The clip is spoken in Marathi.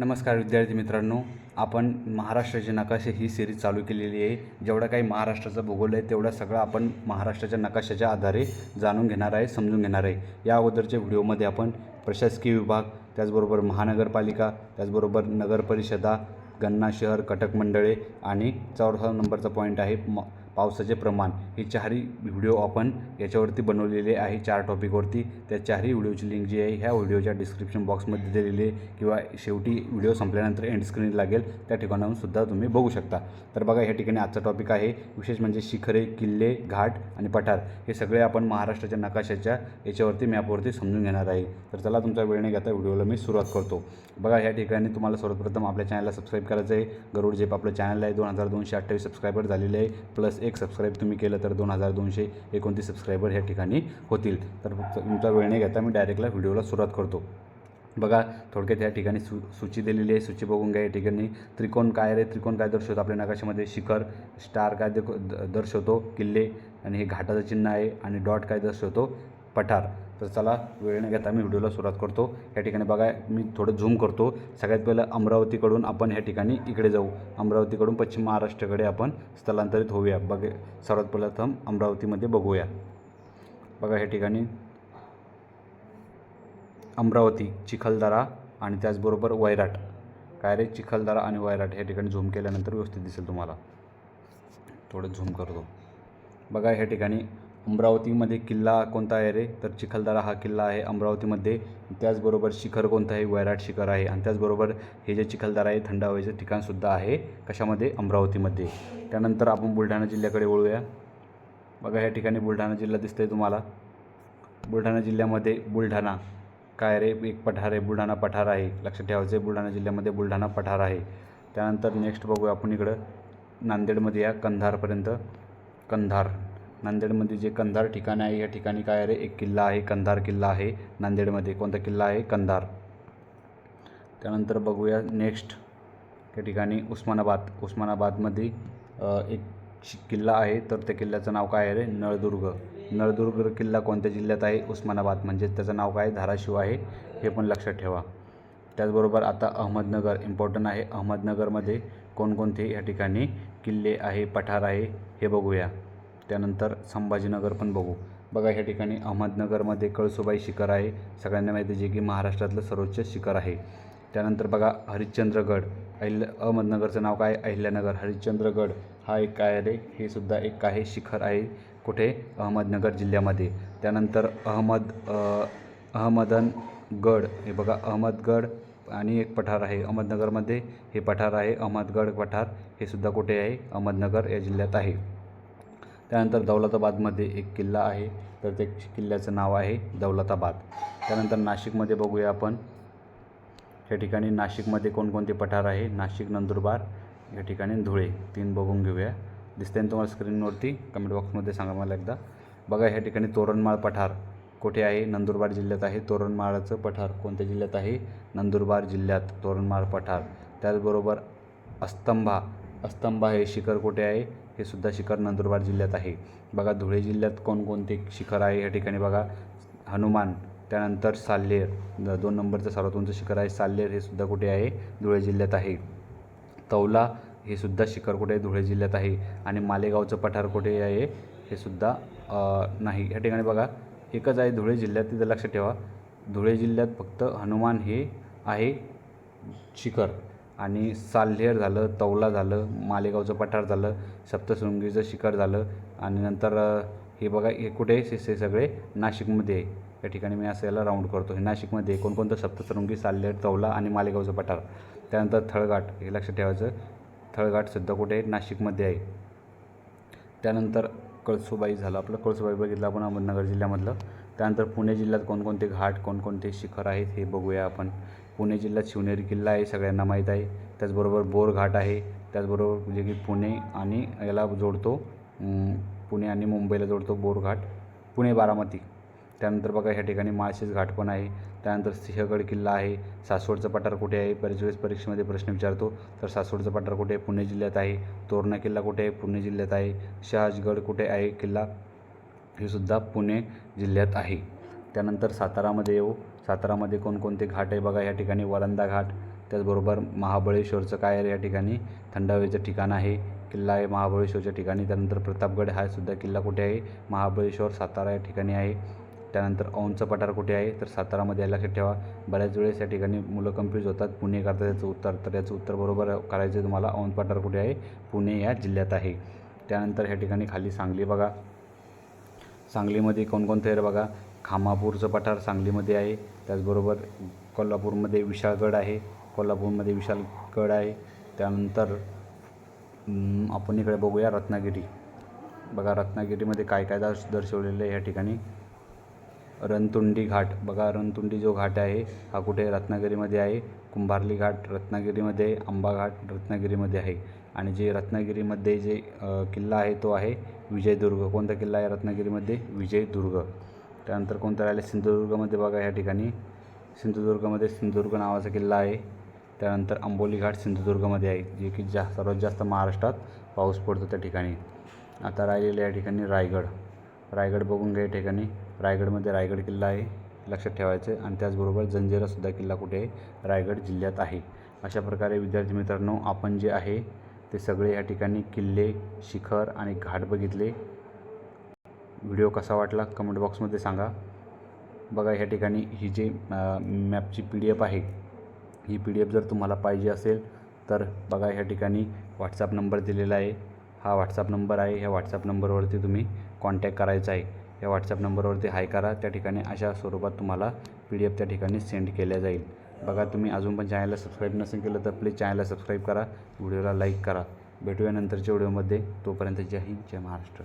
नमस्कार विद्यार्थी मित्रांनो आपण महाराष्ट्राचे नकाशे ही सिरीज चालू केलेली आहे. जेवढा काही महाराष्ट्राचा भूगोल आहे तेवढा सगळं आपण महाराष्ट्राच्या नकाशाच्या आधारे जाणून घेणार आहे समजून घेणार आहे. या अगोदरच्या व्हिडिओमध्ये आपण प्रशासकीय विभाग त्याचबरोबर महानगरपालिका त्याचबरोबर नगरपरिषदा गन्ना शहर कटक मंडळे आणि चौथा नंबरचा पॉईंट आहे म पावसाचे प्रमाण. हे चारही व्हिडिओ आपण याच्यावरती बनवलेले आहे चार टॉपिकवरती त्या चारही व्हिडिओची लिंक जी आहे ह्या व्हिडिओच्या डिस्क्रिप्शन बॉक्समध्ये दिलेली आहे किंवा शेवटी व्हिडिओ संपल्यानंतर एंड स्क्रीन लागेल त्या ठिकाणाहून सुद्धा तुम्ही बघू शकता. तर बघा ह्या ठिकाणी आजचा टॉपिक आहे विशेष म्हणजे शिखरे किल्ले घाट आणि पठार. हे सगळे आपण महाराष्ट्राच्या नकाशाच्या याच्यावरती मॅपवरती समजून घेणार आहे. तर चला तुमचा वेळ नाही घेता व्हिडिओला मी सुरुवात करतो. बघा ह्या ठिकाणी तुम्हाला सर्वप्रथम आपल्या चॅनलला सबस्क्राईब करायचं आहे. गरुड जेप आपलं चॅनल आहे. दोन हजार दोनशे अठ्ठावीस सबस्क्रायबर झालेले आहे. प्लस एक सबस्क्राईब तुम्ही केलं तर दोन हजार दोनशे एकोणतीस सबस्क्रायबर ह्या ठिकाणी होतील. तर फक्त तुमचा वेळ नाही घेता मी डायरेक्टला व्हिडिओला सुरुवात करतो. बघा थोडक्यात या ठिकाणी सू सूची दिलेली आहे. सूची बघून घ्या या ठिकाणी त्रिकोण काय रे? त्रिकोण काय दर्शवतो आपल्या नकाशामध्ये? शिखर स्टार काय दर्शवतो? किल्ले आणि हे घाटाचं चिन्ह आहे आणि डॉट काय दर्शवतो? पठार. तर चला वेळ न घेता मी व्हिडिओला सुरुवात करतो. या ठिकाणी बघा मी थोडं झूम करतो. सगळ्यात पहिलं अमरावतीकडून आपण ह्या ठिकाणी इकडे जाऊ. अमरावतीकडून पश्चिम महाराष्ट्राकडे आपण स्थलांतरित होऊया. बघ सर्वात प्रथम अमरावतीमध्ये बघूया. बघा ह्या ठिकाणी अमरावती चिखलदरा आणि त्याचबरोबर वैराट. काय रे? चिखलदरा आणि वैराट. ह्या ठिकाणी झूम केल्यानंतर व्यवस्थित दिसेल तुम्हाला. थोडं झूम करतो. बघा ह्या ठिकाणी अमरावतीमध्ये किल्ला कोणता आहे रे? तर चिखलदरा हा किल्ला आहे. अमरावतीमध्ये त्याचबरोबर शिखर कोणतं आहे? वैराट शिखर आहे. आणि त्याचबरोबर हे जे चिखलदरा आहे थंड हवेचं ठिकाणसुद्धा आहे. कशामध्ये? अमरावतीमध्ये. त्यानंतर आपण बुलढाणा जिल्ह्याकडे वळूया. बघा ह्या ठिकाणी बुलढाणा जिल्हा दिसतंय तुम्हाला. बुलढाणा जिल्ह्यामध्ये बुलढाणा काय रे? एक पठार आहे. बुलढाणा पठार आहे. लक्षात ठेवायचं आहे बुलढाणा जिल्ह्यामध्ये बुलढाणा पठार आहे. त्यानंतर नेक्स्ट बघूया आपण इकडं. नांदेडमध्ये या कंधारपर्यंत. कंधार. नांदेडमध्ये जे कंधार ठिकाण आहे या ठिकाणी काय रे? एक किल्ला आहे कंधार किल्ला आहे नांदेडमध्ये. कोणता किल्ला आहे? कंधार. त्यानंतर बघूया नेक्स्ट त्या ठिकाणी उस्मानाबाद. उस्मानाबादमध्ये एक शि- किल्ला आहे. तर त्या किल्ल्याचं नाव काय आहे रे? नळदुर्ग. नळदुर्ग किल्ला कोणत्या जिल्ह्यात आहे? उस्मानाबाद. म्हणजेच त्याचं नाव काय? धाराशिव आहे. हे पण लक्षात ठेवा. त्याचबरोबर आता अहमदनगर. इम्पॉर्टंट आहे. अहमदनगरमध्ये कोणकोणते या ठिकाणी किल्ले आहे पठार आहे? हे बघूया. त्यानंतर संभाजीनगर पण बघू. बघा ह्या ठिकाणी अहमदनगरमध्ये कळसुबाई शिखर आहे. सगळ्यांना माहिती आहे जे की महाराष्ट्रातलं सर्वोच्च शिखर आहे. त्यानंतर बघा हरिश्चंद्रगड. अहिल्या अहमदनगरचं नाव काय? अहिल्यानगर. हरिश्चंद्रगड हा एक काय आहे रे? हे सुद्धा एक आहे शिखर आहे कुठे? अहमदनगर जिल्ह्यामध्ये. त्यानंतर अहमद अहमदनगड. हे बघा अहमदगड आणि एक पठार आहे. अहमदनगरमध्ये हे पठार आहे. अहमदगड पठार हे सुद्धा कुठे आहे? अहमदनगर या जिल्ह्यात आहे. त्यानंतर दौलताबादमध्ये एक किल्ला आहे. तर त्या किल्ल्याचं नाव आहे दौलताबाद. त्यानंतर नाशिकमध्ये बघूया आपण. या ठिकाणी नाशिकमध्ये कोणकोणते पठार आहे? नाशिक नंदुरबार या ठिकाणी धुळे. तीन बघून घेऊया. दिसते ना तुम्हाला स्क्रीनवरती? कमेंट बॉक्समध्ये सांगा मला एकदा. बघा ह्या ठिकाणी तोरणमाळ पठार कुठे आहे? नंदुरबार जिल्ह्यात आहे. तोरणमाळाचं पठार कोणत्या जिल्ह्यात आहे? नंदुरबार जिल्ह्यात तोरणमाळ पठार. त्याचबरोबर अस्तंभा. अस्तंभा हे शिखर कुठे आहे? हे सुद्धा शिखर नंदुरबार जिल्ह्यात आहे. बघा धुळे जिल्ह्यात कोणकोणते शिखर आहे? या ठिकाणी बघा हनुमान त्यानंतर साल्हेर दोन नंबरचं सर्वात उंच शिखर आहे. साल्हेर हे सुद्धा कुठे आहे? धुळे जिल्ह्यात आहे. तौला हे सुद्धा शिखर कुठे आहे? धुळे जिल्ह्यात आहे. आणि मालेगावचं पठार कुठे आहे? हे सुद्धा नाही. ह्या ठिकाणी बघा एकच आहे धुळे जिल्ह्यात. तिथं लक्षात ठेवा. धुळे जिल्ह्यात फक्त हनुमान हे आहे शिखर. आणि साल्हेर झालं तौला झालं मालेगावचं पठार झालं सप्तशृंगीचं शिखर झालं आणि नंतर हे बघा हे कुठे आहे? हे सगळे नाशिकमध्ये आहे. या ठिकाणी मी असं याला राऊंड करतो. हे नाशिकमध्ये आहे. कोणकोणतं? सप्तशृंगी साल्हेर तौला आणि मालेगावचं पठार. त्यानंतर थळघाट हे लक्षात ठेवायचं. थळघाटसुद्धा कुठे आहे? नाशिकमध्ये आहे. त्यानंतर कळसुबाई झालं. आपलं कळसुबाई बघितलं आपण अहमदनगर जिल्ह्यामधलं. त्यानंतर पुणे जिल्ह्यात कोणकोणते घाट कोणकोणते शिखर आहेत हे बघूया आपण. पुणे जिल्ह्यात शिवनेरी किल्ला आहे सगळ्यांना माहीत आहे. त्याचबरोबर बोरघाट आहे. त्याचबरोबर जे की पुणे आणि याला जोडतो पुणे आणि मुंबईला जोडतो बोरघाट. पुणे बारामती. त्यानंतर बघा ह्या ठिकाणी माळशेज घाट पण आहे. त्यानंतर सिंहगड किल्ला आहे. सासवडचं पठार कुठे आहे? बरेच वेळेस परीक्षेमध्ये प्रश्न विचारतो. तर सासवडचं पठार कुठे आहे? पुणे जिल्ह्यात आहे. तोरणा किल्ला कुठे आहे? पुणे जिल्ह्यात आहे. शहाजगड कुठे आहे? किल्ला हे सुद्धा पुणे जिल्ह्यात आहे. त्यानंतर सातारामध्ये येऊ. सातारामध्ये कोणकोणते घाट आहे बघा या ठिकाणी वरंदा घाट त्याचबरोबर महाबळेश्वरचं काय आहे या ठिकाणी? थंड हवेचं ठिकाण आहे किल्ला आहे महाबळेश्वरच्या ठिकाणी त्यानंतर प्रतापगड हा सुद्धा किल्ला कुठे आहे? महाबळेश्वर सातारा या ठिकाणी आहे. त्यानंतर औंधचं पठार कुठे आहे? तर सातारामध्ये याला लक्षात ठेवा. बऱ्याच वेळेस या ठिकाणी मुलं कन्फ्यूज होतात. पुणे करतात याचं उत्तर तर याचं उत्तर बरोबर करायचं आहे तुम्हाला औंध पठार कुठे आहे? पुणे या जिल्ह्यात आहे. त्यानंतर ह्या ठिकाणी खाली सांगली बघा. सांगलीमध्ये कोणकोणते आहे बघा? खामापूरचं पठार सांगलीमध्ये आहे. त्याचबरोबर कोल्हापूरमध्ये विशाळगड आहे. कोल्हापूरमध्ये विशाळगड आहे. त्यानंतर आपण इकडे बघूया रत्नागिरी. बघा रत्नागिरीमध्ये काय काय दर्श दर्शवलेलं आहे या ठिकाणी. रणतुंडी घाट. बघा रणतुंडी जो घाट आहे हा कुठे रत्नागिरीमध्ये आहे? कुंभारली घाट रत्नागिरीमध्ये. आंबाघाट आंबा घाट रत्नागिरीमध्ये आहे. आणि जे रत्नागिरीमध्ये जे किल्ला आहे तो आहे विजयदुर्ग. कोणता किल्ला आहे रत्नागिरीमध्ये? विजयदुर्ग. त्यानंतर कोणता राहिले? सिंधुदुर्गमध्ये बघा या ठिकाणी. सिंधुदुर्गमध्ये सिंधुदुर्ग नावाचा किल्ला आहे. त्यानंतर अंबोली घाट सिंधुदुर्गमध्ये आहे जे की जा सर्वात जास्त महाराष्ट्रात पाऊस पडतो त्या ठिकाणी. आता राहिलेलं या ठिकाणी रायगड. रायगड बघून घ्या या ठिकाणी. रायगडमध्ये रायगड किल्ला आहे लक्षात ठेवायचं. आणि त्याचबरोबर जंजिरासुद्धा किल्ला कुठे आहे? रायगड जिल्ह्यात आहे. अशा प्रकारे विद्यार्थी मित्रांनो आपण जे आहे ते सगळे या ठिकाणी किल्ले शिखर आणि घाट बघितले. व्हिडिओ कसा वाटला कमेंट बॉक्समध्ये सांगा. बघा ह्या ठिकाणी ही जी मॅपची पी डी एफ आहे ही पी डी एफ जर तुम्हाला पाहिजे असेल तर बघा ह्या ठिकाणी व्हॉट्सअप नंबर दिलेला आहे. हा व्हॉट्सअप नंबर आहे. ह्या व्हॉट्सअप नंबरवरती तुम्ही कॉन्टॅक्ट करायचा आहे. या व्हॉट्सअप नंबरवरती हाय करा. त्या ठिकाणी अशा स्वरूपात तुम्हाला पी डी एफ त्या ठिकाणी सेंड केल्या जाईल. बघा तुम्ही अजून पण चॅनलला सबस्क्राईब नसेल केलं तर प्लीज चॅनलला सबस्क्राईब करा. व्हिडिओला लाईक करा. भेटूया नंतरच्या व्हिडिओमध्ये. तोपर्यंत जय हिंद जय महाराष्ट्र.